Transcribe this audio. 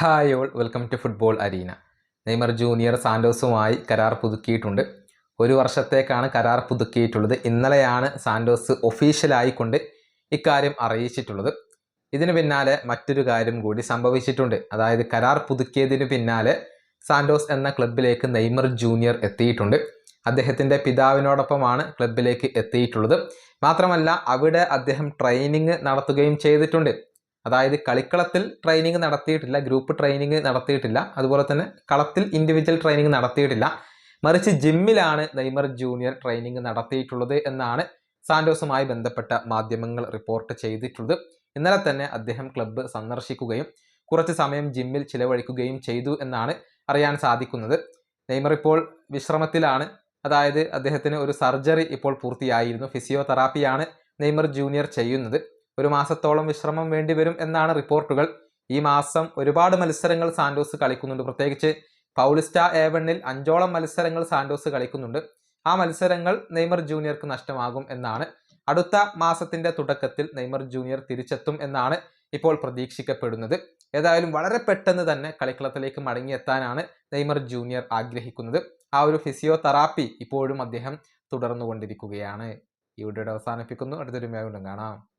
Hi all welcome to football arena. Neymar junior സാൻഡോസുമായി കരാർ പുതുക്കിയിട്ടുണ്ട്. ഒരു വർഷത്തേക്കാണ് കരാർ പുതുക്കിയിട്ടുള്ളത്. ഇന്നലെയാണ് സാൻഡോസ് ഒഫീഷ്യലായിക്കൊണ്ട് ഇക്കാര്യം അറിയിച്ചിട്ടുള്ളത്. ഇതിന് പിന്നാലെ മറ്റൊരു കാര്യം കൂടി സംഭവിച്ചിട്ടുണ്ട്. അതായത് കരാർ പുതുക്കിയതിന് പിന്നാലെ സാൻഡോസ് എന്ന ക്ലബിലേക്ക് നെയ്മർ ജൂനിയർ എത്തിയിട്ടുണ്ട്. അദ്ദേഹത്തിന്റെ പിതാവിനോടൊപ്പമാണ് ക്ലബിലേക്ക് എത്തിയിട്ടുള്ളത്. മാത്രമല്ല അവിടെ അദ്ദേഹം ട്രെയിനിങ് നടത്തുകയും ചെയ്തിട്ടുണ്ട്. അതായത് കളിക്കളത്തിൽ ട്രെയിനിങ് നടത്തിയിട്ടില്ല ഗ്രൂപ്പ് ട്രെയിനിങ് നടത്തിയിട്ടില്ല. അതുപോലെ തന്നെ കളത്തിൽ ഇൻഡിവിജ്വൽ ട്രെയിനിങ് നടത്തിയിട്ടില്ല. മറിച്ച് ജിമ്മിലാണ് നെയ്മർ ജൂനിയർ ട്രെയിനിങ് നടത്തിയിട്ടുള്ളത് എന്നാണ് സാൻഡോസുമായി ബന്ധപ്പെട്ട മാധ്യമങ്ങൾ റിപ്പോർട്ട് ചെയ്തിട്ടുള്ളത്. ഇന്നലെ തന്നെ അദ്ദേഹം ക്ലബ്ബ് സന്ദർശിക്കുകയും കുറച്ച് സമയം ജിമ്മിൽ ചിലവഴിക്കുകയും ചെയ്തു എന്നാണ് അറിയാൻ സാധിക്കുന്നത്. നെയ്മർ ഇപ്പോൾ വിശ്രമത്തിലാണ്. അതായത് അദ്ദേഹത്തിന് ഒരു സർജറി ഇപ്പോൾ പൂർത്തിയായിരുന്നു. ഫിസിയോതെറാപ്പിയാണ് നെയ്മർ ജൂനിയർ ചെയ്യുന്നത്. ഒരു മാസത്തോളം വിശ്രമം വേണ്ടി വേണ്ടിവരും എന്നാണ് റിപ്പോർട്ടുകൾ. ഈ മാസം ഒരുപാട് മത്സരങ്ങൾ സാന്റോസ് കളിക്കുന്നുണ്ട്. പ്രത്യേകിച്ച് പൗളിസ്റ്റ ഏവണിൽ അഞ്ചോളം മത്സരങ്ങൾ സാന്റോസ് കളിക്കുന്നുണ്ട്. ആ മത്സരങ്ങൾ നെയ്മർ ജൂനിയർക്ക് നഷ്ടമാകും എന്നാണ്. അടുത്ത മാസത്തിന്റെ തുടക്കത്തിൽ നെയ്മർ ജൂനിയർ തിരിച്ചെത്തും എന്നാണ് ഇപ്പോൾ പ്രതീക്ഷിക്കപ്പെടുന്നത്. ഏതായാലും വളരെ പെട്ടെന്ന് തന്നെ കളിക്കളത്തിലേക്ക് മടങ്ങിയെത്താനാണ് നെയ്മർ ജൂനിയർ ആഗ്രഹിക്കുന്നത്. ആ ഒരു ഫിസിയോതെറാപ്പി ഇപ്പോഴും അദ്ദേഹം തുടർന്നുകൊണ്ടിരിക്കുകയാണ്. ഈ വീഡിയോ അവസാനിപ്പിക്കുന്നു. അടുത്തൊരു വീണ്ടും കാണാം.